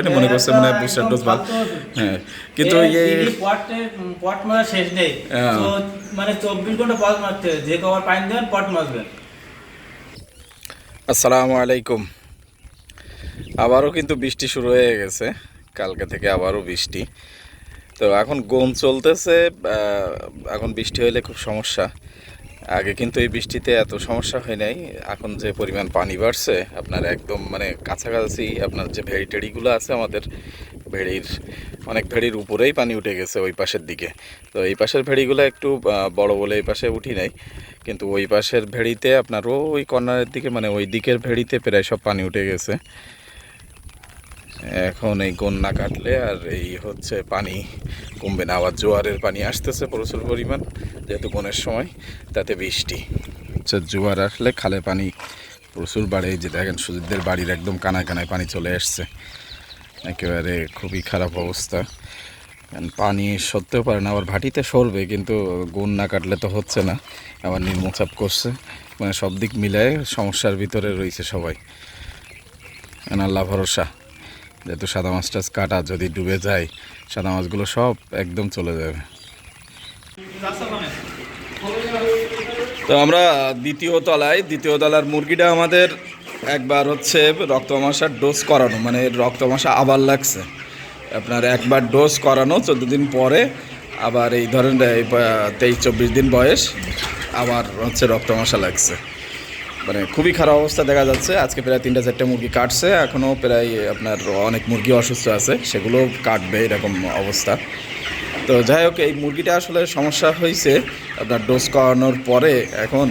এটা মনে করছে মনে হয় বুস্টার ডোজ ভালো। হ্যাঁ কিন্তু এই পট মারা শেষ নেই। হ্যাঁ। তো মানে চব্বিশ ঘণ্টা পট মারতে যে কবার পানি দেবেন পট মারবেন। আসসালামু আলাইকুম। আবারও কিন্তু বৃষ্টি শুরু হয়ে গেছে। কালকে থেকে আবারও বৃষ্টি। তো এখন গম চলতেছে এখন বৃষ্টি হলে খুব সমস্যা। আগে কিন্তু এই বৃষ্টিতে এত সমস্যা হয় নাই। এখন যে পরিমাণ পানি বাড়ছে, আপনার একদম মানে কাছাকাছি আপনার যে ভেড়ি টেড়িগুলো আছে আমাদের, ভেড়ির, অনেক ভেড়ির উপরেই পানি উঠে গেছে ওই পাশের দিকে। তো এই পাশের ভেড়িগুলো একটু বড় বলে এই পাশে উঠি নাই। কিন্তু ওই পাশের ভেড়িতে আপনার ওই কর্নারের দিকে মানে ওই দিকের ভেড়িতে প্রায় সব পানি উঠে গেছে। এখন এই গন্না কাটলে আর এই হচ্ছে পানি কমবে না। আবার জোয়ারের পানি আসতেছে প্রচুর পরিমাণ, যেহেতু বনের সময়, তাতে বৃষ্টি। হচ্ছে জোয়ার আসলে খালে পানি প্রচুর বাড়ে। যে দেখেন সুজিতদের বাড়ির একদম কানায় কানায় পানি চলে আসছে। একেবারে খুবই খারাপ অবস্থা। পানি সরতেও পারে না, আবার ভাটিতে সরবে, কিন্তু গুণ না কাটলে তো হচ্ছে না। আবার নির্মচাপ করছে। মানে সব দিক মিলায় সমস্যার ভিতরে রয়েছে সবাই। আল্লাহ ভরসা। যেহেতু সাদা মাছ টাছ কাটা, যদি ডুবে যায়, সাদা মাছগুলো সব একদম চলে যাবে। তো আমরা দ্বিতীয় তলায়, দ্বিতীয় তলার মুরগিটা আমাদের একবার হচ্ছে রক্তমাশার ডোজ করানো মানে রক্তমাশা আবার লাগছে। আপনার একবার ডোজ করানো, চোদ্দ দিন পরে আবার এই ধরেন তেইশ চব্বিশ দিন বয়স, আবার হচ্ছে রক্তমাশা লাগছে। মানে খুবই খারাপ অবস্থা দেখা যাচ্ছে। আজকে প্রায় তিনটা চারটে মুরগি কাটছে। এখনও প্রায় আপনার অনেক মুরগি অসুস্থ আছে। সেগুলো কাটবে এরকম অবস্থা। তো যাই হোক, এই মুরগিটা আসলে সমস্যা হয়েছে আপনার ডোজ করানোর পরে। এখন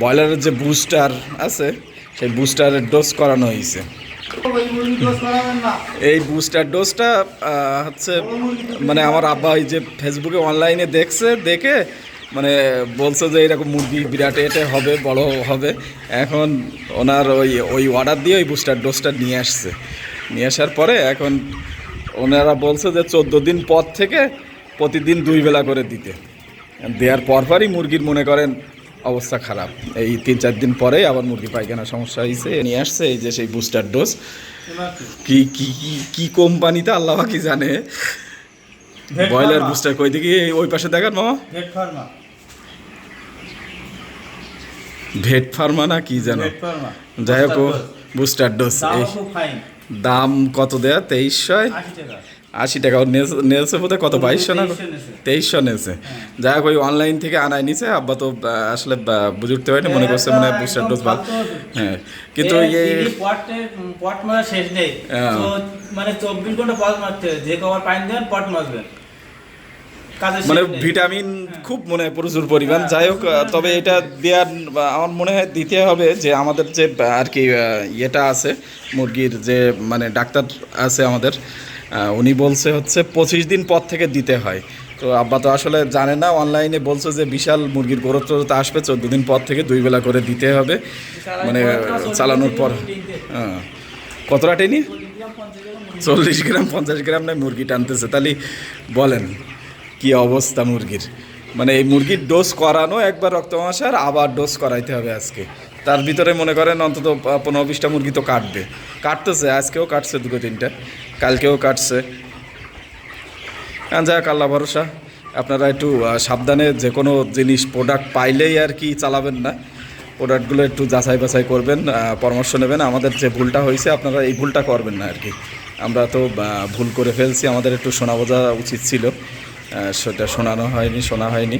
ব্রয়লারের যে বুস্টার আছে, সেই বুস্টারের ডোজ করানো হয়েছে এই বুস্টার ডোজটা হচ্ছে মানে আমার আব্বা ওই যে ফেসবুকে অনলাইনে দেখছে, দেখে মানে বলছে যে এরকম মুরগি বিরাট এটে হবে বড় হবে। এখন ওনার ওই ওই অর্ডার দিয়ে ওই বুস্টার ডোজটা নিয়ে আসছে। নিয়ে আসার পরে এখন ওনারা বলছে যে চোদ্দ দিন পর থেকে প্রতিদিন দুই বেলা করে দিতে। দেওয়ার পরপরই মুরগির মনে করেন অবস্থা খারাপ। এই তিন চার দিন পরেই আবার মুরগি পায়খানা সমস্যা হয়েছে নিয়ে আসছে এই যে সেই বুস্টার ডোজ কি? কি কি কি কোম্পানিতে আল্লাহ কি জানে? ব্রয়লার বুস্টার কই? দেখি ওই পাশে দেখান মামা। ভেট ফার্মা ভেট ফার্মা না কি জানো ভেট ফার্মা যাই হোক বুস্টার ডোজ দাম কত দেয়া? তেইশশো আশি টাকা নেলস- নেলসে বোধহয় কত? বাইশশো না? তেইশশো নেছে যাই হোক ওই অনলাইন থেকে আনাই নিছে আব্বা তো আসলে বুঝে উঠতে পারেনি মনে করছে মনে হয় বুস্টার ডোজ ভালো। হ্যাঁ কিন্তু এই পট মারা শেষ নেই। হ্যাঁ। মানে চব্বিশ ঘণ্টা পট মারতে যে কবার পানি দেবেন পট মারবেন। মানে ভিটামিন খুব মনে হয় প্রচুর পরিমাণ। যাই হোক তবে এটা দেওয়ার আমার মনে হয় দিতে হবে যে আমাদের যে আর কি ইয়েটা আছে মুরগির যে মানে ডাক্তার আছে আমাদের উনি বলছে হচ্ছে পঁচিশ দিন পর থেকে দিতে হয়। তো আব্বা তো আসলে জানে না অনলাইনে বলছে যে বিশাল মুরগির গ্রোথ আসবে, চোদ্দ দিন পর থেকে দুই বেলা করে দিতে হবে। মানে চালানোর পর হ্যাঁ। কতটা টেনি? চল্লিশ গ্রাম, পঞ্চাশ গ্রাম নয় মুরগি টানতেছে? তাহলে বলেন, কি অবস্থা মুরগির? মানে এই মুরগির ডোজ করানো একবার রক্তমাশার, আবার ডোজ করাইতে হবে আজকে। তার ভিতরে মনে করেন অন্তত পনেরো বিশটা মুরগি তো কাটবে। কাটতেছে, আজকেও কাটছে দুটো তিনটা, কালকেও কাটছে। হ্যাঁ যাক আল্লাহ ভরসা। আপনারা একটু সাবধানে যে কোনো জিনিস প্রোডাক্ট পাইলেই আর কি চালাবেন না। প্রোডাক্টগুলো একটু যাচাই বাছাই করবেন পরামর্শ নেবেন। আমাদের যে ভুলটা হয়েছে, আপনারা এই ভুলটা করবেন না আর কি। আমরা তো ভুল করে ফেলছি, আমাদের একটু শোনা বোঝা উচিত ছিল। সেটা শোনানো হয়নি, শোনা হয়নি।